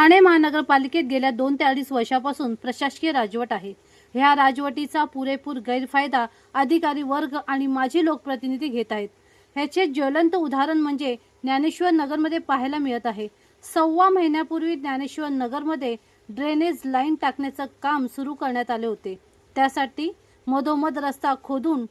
ठाणे महानगरपालिकेत गेल्या दोन ते अडीच वर्षापासून प्रशासकीय राजवट आहे. ह्या राजवटीचा पुरेपूर गैरफायदा अधिकारी वर्ग आणि माजी लोकप्रतिनिधी घेत आहेत. ह्याचे ज्वलंत उदाहरण म्हणजे ज्ञानेश्वर नगरमध्ये पाहायला मिळत आहे. सव्वा महिन्यापूर्वी ज्ञानेश्वर नगरमध्ये ड्रेनेज लाईन टाकण्याचं काम सुरू करण्यात आले होते. त्यासाठी मधोमध रस्ता खोदून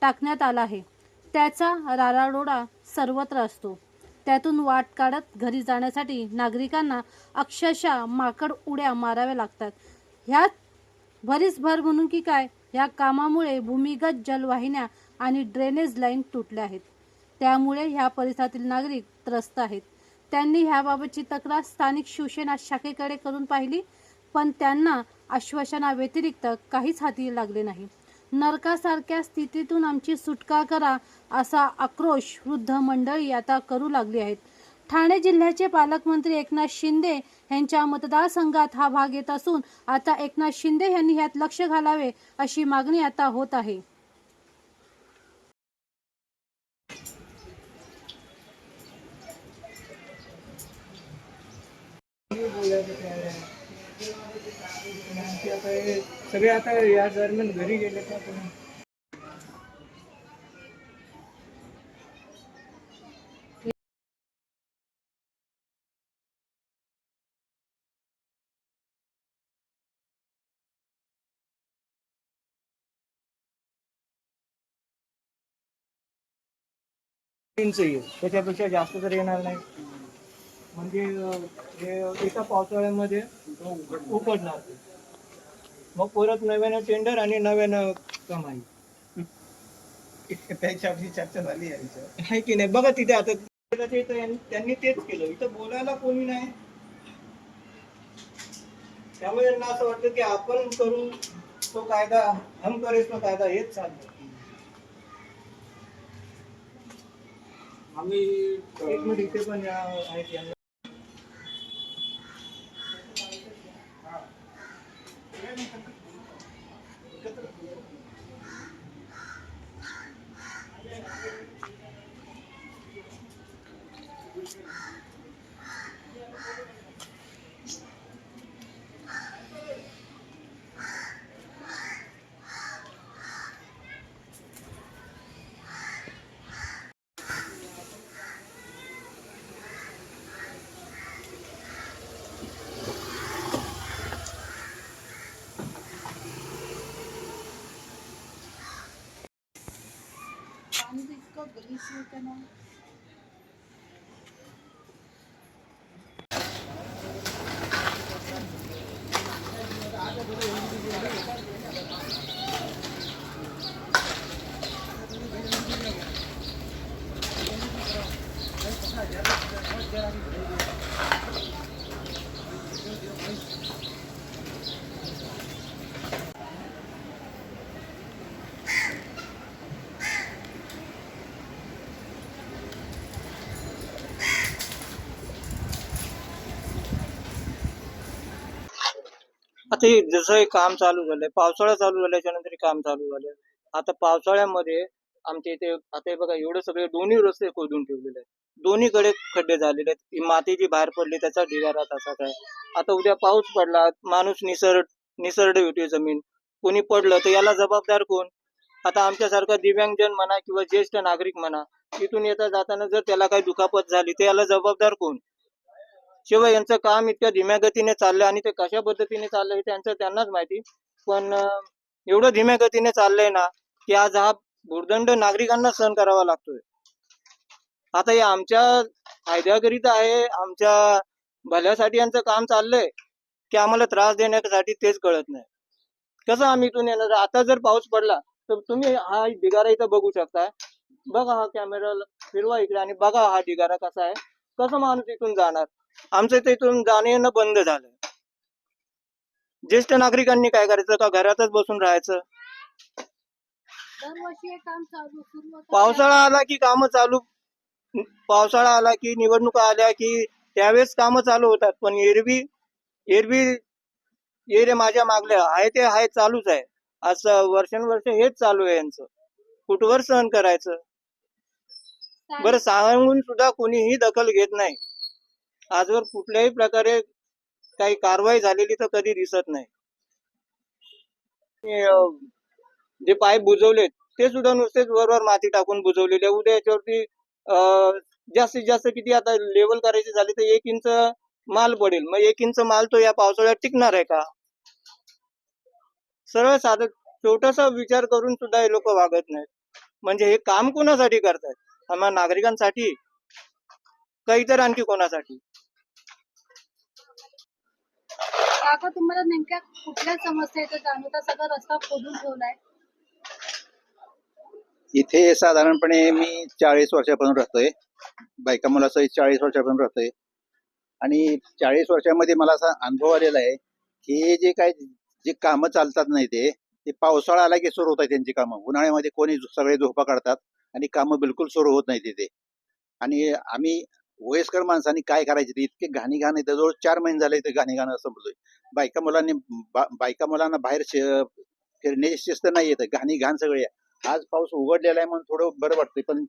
टाकण्यात आला आहे. त्याचा राराडोडा सर्वत्र असतो. त्यातून वाट काढत घरी जाण्यासाठी नागरिकांना अक्षरशः माकड उड्या माराव्या लागतात. ह्यात भरीस भर म्हणून की काय या कामामुळे भूमिगत जलवाहिन्या आणि ड्रेनेज लाईन तुटल्या आहेत. त्यामुळे ह्या परिसरातील नागरिक त्रस्त आहेत. त्यांनी ह्याबाबतची तक्रार स्थानिक शिवसेना शाखेकडे करून पाहिली पण त्यांना आश्वासनाव्यतिरिक्त काहीच हाती लागले नाही. नरकासारख्या स्थितीतून आमची सुटका करा असा आक्रोश वृद्ध मंडळी आता करू लागली आहेत. ठाणे जिल्ह्याचे पालकमंत्री एकनाथ शिंदे यांच्या मतदारसंघात हा भाग येत असून आता एकनाथ शिंदे यांनी ह्यात लक्ष घालावे अशी मागणी आता होत आहे आमचे आता हे सगळे आता या दरम्यान घरी गेले का तुम्ही इंच येईल. त्याच्यापेक्षा जास्त तर येणार नाही. म्हणजे हे एका पावसाळ्यामध्ये उकडणार मग परत नव्यानं टेंडर आणि नव्यानं कमाई. त्याच्यावरची चर्चा झाली आहे की नाही? बघा तिथे आता ते त्यांनी तेच केलं. इथं बोलायला कोणी नाही. त्यामुळे यांना असं वाटतं की आपण करू तो कायदा हम करेस तो कायदा हेच चाललं आम्ही एक मिनिट इथे पण या आहेत यांना. しようかな。आता हे जसं हे काम चालू झालंय पावसाळा चालू झाल्याच्यानंतर हे काम चालू झालंय. आता पावसाळ्यामध्ये आमच्या इथे आता हे बघा एवढे सगळे दोन्ही रस्ते खोदून ठेवलेले आहेत. दोन्हीकडे खड्डे झालेले आहेत. ही माती जी बाहेर पडली त्याचा ढिगारा तसाच आहे. आता उद्या पाऊस पडला माणूस निसर निसर्ड होती जमीन. कोणी पडलं तर याला जबाबदार कोण? आता आमच्यासारखा दिव्यांगजन म्हणा किंवा ज्येष्ठ नागरिक म्हणा तिथून येता जाताना जर त्याला काही दुखापत झाली तर याला जबाबदार कोण? शिवाय यांचं काम इतक्या धीम्या गतीने चाललंय आणि ते कशा पद्धतीने चाललंय हे त्यांचं त्यांनाच माहिती. पण एवढं धीम्या गतीने चाललंय ना की आज हा भूर्दंड नागरिकांना सहन करावा लागतोय. आता हे आमच्या फायद्याकरिता आहे आमच्या भल्यासाठी यांचं काम चाललंय की आम्हाला त्रास देण्यासाठी तेच कळत नाही. कसं आम्ही इथून येणार? आता जर पाऊस पडला तर तुम्ही हा ढिगारा इथं बघू शकता. बघा हा कॅमेरा फिरवा इकडे आणि बघा हा ढिगारा कसा आहे. कसं माणूस इथून जाणार? आमचं इथं इथून जाणं येणं बंद झालं. ज्येष्ठ नागरिकांनी काय करायचं? का घरातच बसून राहायचं. पावसाळा आला की काम चालू पावसाळा आला की निवडणुका आल्या की त्यावेळेस कामं चालू होतात. पण एरवी एरवी ये रे माझ्या मागल्या. आहे ते आहे चालूच आहे. असं वर्षानुवर्ष हेच चालू आहे यांचं. कुठवर सहन करायचं? बरं सांगून सुद्धा कोणीही दखल घेत नाही. आजवर कुठल्याही प्रकारे काही कारवाई झालेली तर कधी दिसत नाही. जे पाय बुजवलेत ते सुद्धा नुसतेच वरवर माती टाकून बुजवलेले. उद्या याच्यावरती जास्तीत जास्त किती आता लेवल करायची झाली तर एक इंच माल पडेल. मग एक इंच माल तो या पावसाळ्यात टिकणार आहे का? सरळ साधं छोटासा विचार करून सुद्धा हे लोक वागत नाहीत. म्हणजे हे काम कोणासाठी करतायत? आम्हा नागरिकांसाठी? काही तर आणखी कोणासाठी? काका तुम्हाला नेमक्या कुठल्या समस्या येतात? जाणवता सगळा रस्ता खोदून ठेवलाय. इथे साधारणपणे मी चाळीस वर्षापासून राहतोय. बायका मुलासहित चाळीस वर्षापासून राहतोय. आणि चाळीस वर्षामध्ये मला असा अनुभव आलेला आहे की हे जे काय जे कामं चालतात नाही ते ते पावसाळा आला की सुरू आहे त्यांची कामं. उन्हाळ्यामध्ये कोणी सगळे झोपा काढतात आणि कामं बिलकुल सुरू होत नाही तिथे आणि आम्ही वयस्कर माणसांनी काय करायचे? ते इतके घाणी घाण येतं जवळ चार महिने झाले ते घाणी घाण संपलोय बायका मुलांनी बा- बायका मुलांना बाहेर फिरण्याची शिस्त नाही येत. घाणी घाण सगळे. आज पाऊस उघडलेला आहे म्हणून थोडं बरं वाटतंय. पण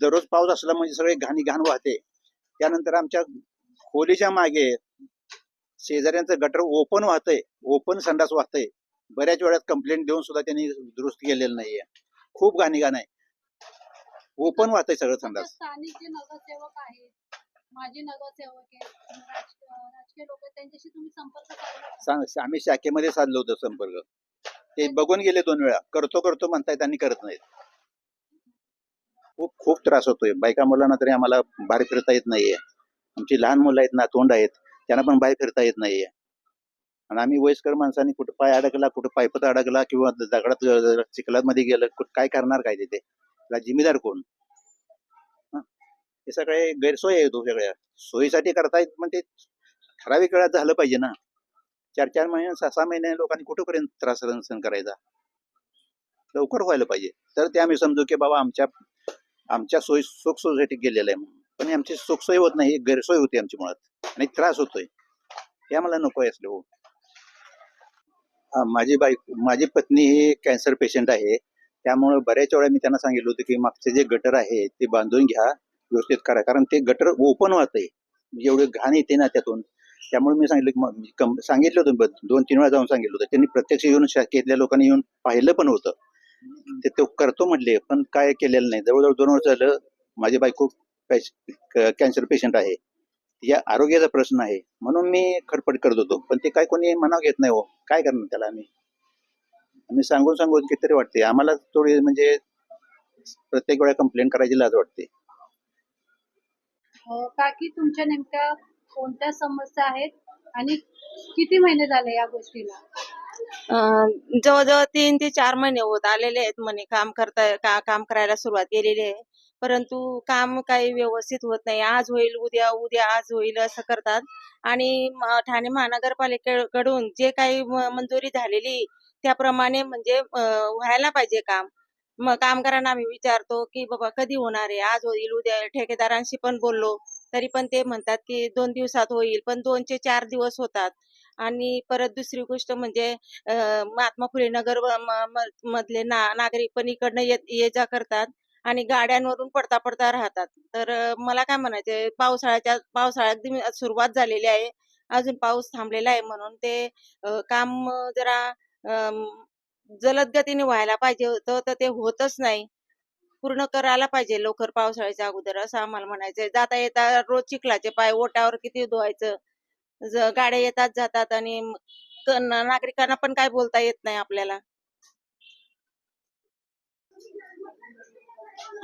दररोज पाऊस असला म्हणजे सगळे घाणी घाण वाहते. त्यानंतर आमच्या खोलीच्या मागे शेजाऱ्यांचं गटर ओपन वाहतंय. ओपन संडास वाहतंय. बऱ्याच वेळात कंप्लेंट देऊन सुद्धा त्यांनी दुरुस्त केलेलं नाहीये. खूप घाणी घाण आहे. ओपन वाहतंय सगळं संडास. स्थानिक जे नगरसेवक आहेत माजी नगरसेवक आहेत राज- राजकीय लोक आहेत त्यांच्याशी तुम्ही संपर्क साधला का? सांग आम्ही शाखेमध्ये साधलो होतो संपर्क. ते बघून गेले दोन वेळा. करतो करतो म्हणतायत आणि करत नाहीत. खूप खूप त्रास होतोय. बायका मुलांना तरी आम्हाला बाहेर फिरता येत नाहीये. आमची लहान मुलं आहेत ना तोंड आहेत त्यांना पण बाहेर फिरता येत नाहीये. आणि आम्ही वयस्कर माणसांनी कुठं पाय अडकला कुठं पायपत अडकला किंवा दगडात अं, चिखलामध्ये गेलं कुठं काय करणार काय तिथे? त्याला जिम्मेदार कोण? हे. सगळे गैरसोय येतो सगळ्या. सोयीसाठी करतायत पण ते ठराविक वेळात झालं पाहिजे ना. चार चार महिने सहा सहा महिने लोकांनी कुठेपर्यंत त्रास सहन करायचा? लवकर व्हायला पाहिजे. तर ते आम्ही समजू की बाबा आमच्या आमच्या सोयी सुख सोयीसाठी गेलेलं आहे म्हणून. पण आमची सुखसोय होत नाही गैरसोय होती आमची मुळात. आणि त्रास होतोय. हे आम्हाला नको आहे असले हो. हा, माझी बाई माझी पत्नी ही कॅन्सर पेशंट आहे. त्यामुळे बऱ्याच वेळा मी त्यांना सांगितलं होतं की मागचे जे गटर आहे ते बांधून घ्या व्यवस्थित करा. कारण ते गटर ओपन वाहतंय. म्हणजे एवढे घाण येते ना त्यातून. त्यामुळे मी सांगितलं की सांगितलं होतं दोन तीन वेळा जाऊन सांगितलं होतं. त्यांनी प्रत्यक्ष येऊन शाखेतल्या लोकांनी येऊन पाहिलं पण होतं. ते तो करतो म्हटले पण काय केलेलं नाही. जवळजवळ दोन वर्ष झालं माझी बायको कॅन्सर पेशंट आहे. या आरोग्याचा प्रश्न आहे. म्हणून मी खडपट करत होतो. पण ते काय कोणी मनाव घेत नाही हो. काय करणार त्याला आम्ही? आम्ही सांगून सांगून कितीतरी वाटते. आम्हाला थोडी म्हणजे प्रत्येक वेळा कंप्लेंट करायची लाज वाटते. अं, काकी तुमच्या नेमक्या कोणत्या समस्या आहेत आणि किती महिने झाले या गोष्टीला? अं, जवळजवळ तीन ते चार महिने होत आलेले आहेत म्हणे. काम करता का, काम करायला सुरुवात केलेली आहे. परंतु काम काही व्यवस्थित होत नाही. आज होईल उद्या उद्या आज होईल असं करतात. आणि म- ठाणे महानगरपालिकेकडून जे काही म- मंजुरी झालेली त्याप्रमाणे म्हणजे व्हायला पाहिजे काम. मग कामगारांना आम्ही विचारतो की बाबा कधी होणार आहे? आज होईल उद्या ठेकेदारांशी पण बोललो. तरी पण ते म्हणतात की दोन दिवसात होईल पण दोनचे चार दिवस होतात. आणि परत दुसरी गोष्ट म्हणजे महात्मा फुले नगर मधले ना नागरिक पण इकडनं ये जा करतात आणि गाड्यांवरून पडता पडता राहतात. तर मला काय म्हणायचंय पावसाळ्याच्या पावसाळ्यात अगदी सुरुवात झालेली आहे. अजून पाऊस थांबलेला आहे म्हणून ते काम जरा जलद गतीने व्हायला पाहिजे होतं तर ते होतच नाही. पूर्ण करायला पाहिजे लवकर पावसाळ्याच्या अगोदर असं आम्हाला म्हणायचंय. जाता येता रोज चिखलाचे पाय ओट्यावर किती धुवायचं गाड्या येतात जातात आणि नागरिकांना पण काय बोलता येत नाही आपल्याला.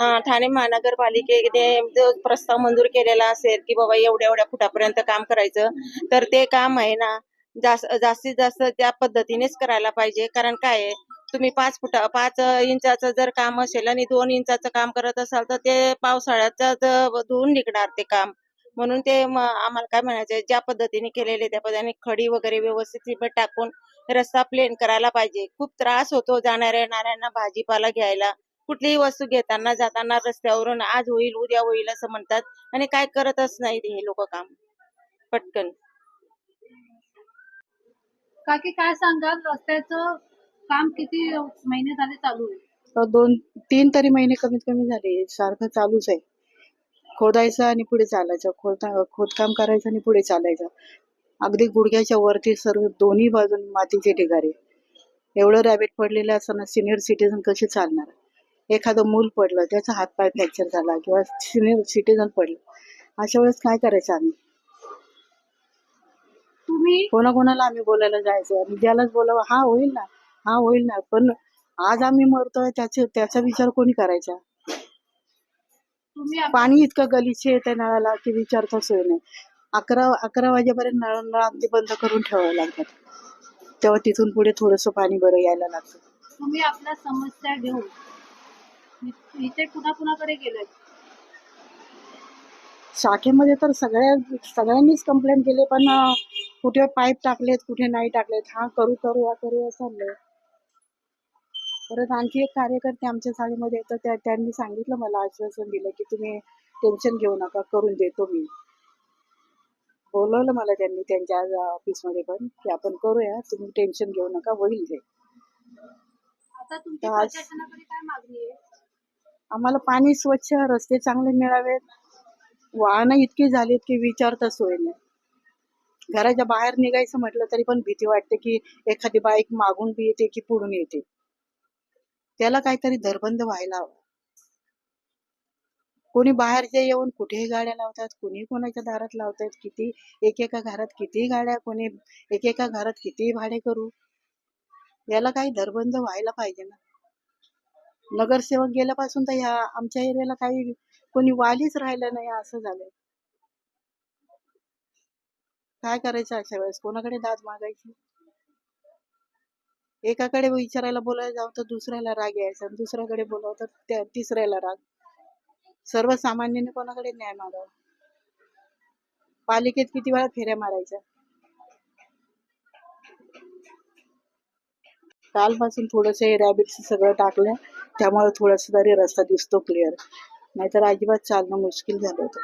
हा, ठाणे महानगरपालिकेने जो प्रस्ताव मंजूर केलेला असेल की बाबा एवढ्या एवढ्या फुटापर्यंत काम करायचं तर ते काम आहे ना. जास्तीत जास्त त्या पद्धतीनेच करायला पाहिजे. कारण काय आहे तुम्ही पाच फुटा पाच इंचाचं जर काम असेल आणि दोन इंचाचं काम करत असाल तर ते पावसाळ्याचं धुवून निघणार ते काम. म्हणून ते आम्हाला काय म्हणायचे ज्या पद्धतीने केलेले त्या पद्धतीने खडी वगैरे व्यवस्थित टाकून रस्ता प्लेन करायला पाहिजे. खूप त्रास होतो जाणाऱ्या येणाऱ्यांना भाजीपाला घ्यायला. कुठलीही वस्तू घेताना जाताना रस्त्यावरून आज होईल उद्या होईल असं म्हणतात आणि काय करतच नाही हे लोक काम. पटकन. काकी काय सांगाल? रस्त्याचं काम किती महिने झाले चालू आहे? दोन तीन तरी महिने कमीत कमी झाले. सारखं चालूच आहे. खोदायचं आणि पुढे चालायचं. खोदता खोदकाम करायचं आणि पुढे चालायचं. अगदी गुडघ्याच्या वरती सर्व दोन्ही बाजून मातीचे ढिगारे. एवढं रॅबिट पडलेलं असताना सिनियर सिटीजन कसे चालणार? एखादं मूल पडलं त्याचा हातपाय फ्रॅक्चर झाला किंवा सिनियर सिटीजन पडलं. अशा वेळेस काय करायचं आम्ही? तुम्ही कोणाकोणाला आम्ही बोलायला जायचं? आणि ज्यालाच बोलावं हा होईल ना हा होईल ना. पण आज आम्ही मरतोय त्याचे त्याचा विचार कोणी करायचा? तुम्ही पाणी इतकं गलिच्छ येते नळाला की विचारता सोय नाही. अकरा अकरा वाजेपर्यंत नळ नळ अगदी बंद करून ठेवावं लागतात. तेव्हा तिथून पुढे थोडंसं पाणी बरं यायला लागतं. तुम्ही आपल्या समस्या घेऊन इथे कुणा कुणाकडे गेलाय शाखेमध्ये तर सगळ्या सगळ्यांनीच कंप्लेंट केली पण कुठे पाईप टाकलेत कुठे नाही टाकलेत हा करू करू हा करू चाललंय परत आणखी एक कार्यकर्ते आमच्या शाळेमध्ये येतात त्या त्यांनी सांगितलं मला आश्वासन दिलं की तुम्ही टेन्शन घेऊ नका करून देतो मी. बोलवलं मला त्यांनी त्यांच्या ऑफिसमध्ये पण की आपण करूया तुम्ही टेन्शन घेऊ नका होईल ते. आम्हाला पाणी स्वच्छ रस्ते चांगले मिळावेत. वाहनं इतकी झालीत की विचारता सोय नाही. घराच्या बाहेर निघायचं म्हटलं तरी पण भीती वाटते की एखादी बाईक मागून बी येते की पुढून येते. त्याला काहीतरी धरबंद व्हायला हवा. कोणी बाहेरचे येऊन कुठेही गाड्या लावतात कुणी कोणाच्या दारात लावतात किती एकेका घरात किती गाड्या कोणी एकेका घरात किती भाडे करू? याला काही धरबंद व्हायला पाहिजे ना. नगरसेवक गेल्यापासून तर ह्या आमच्या एरियाला काही कोणी वालीच राहिलं नाही असं झालंय. काय करायचं अशा वेळेस? कोणाकडे दाद मागायची? एकाकडे विचारायला बोलायला जाऊ तर दुसऱ्याला राग यायचा आणि दुसऱ्याकडे बोलावं तर त्या तिसऱ्याला राग. सर्वसामान्याने कोणाकडे न्याय मागावा? पालिकेत किती वेळा फेऱ्या मारायच्या? कालपासून थोडस रॅबिट सगळं टाकलं त्यामुळे थोडासा तरी रस्ता दिसतो क्लिअर नाहीतर अजिबात चालणं मुश्किल झालं होतं.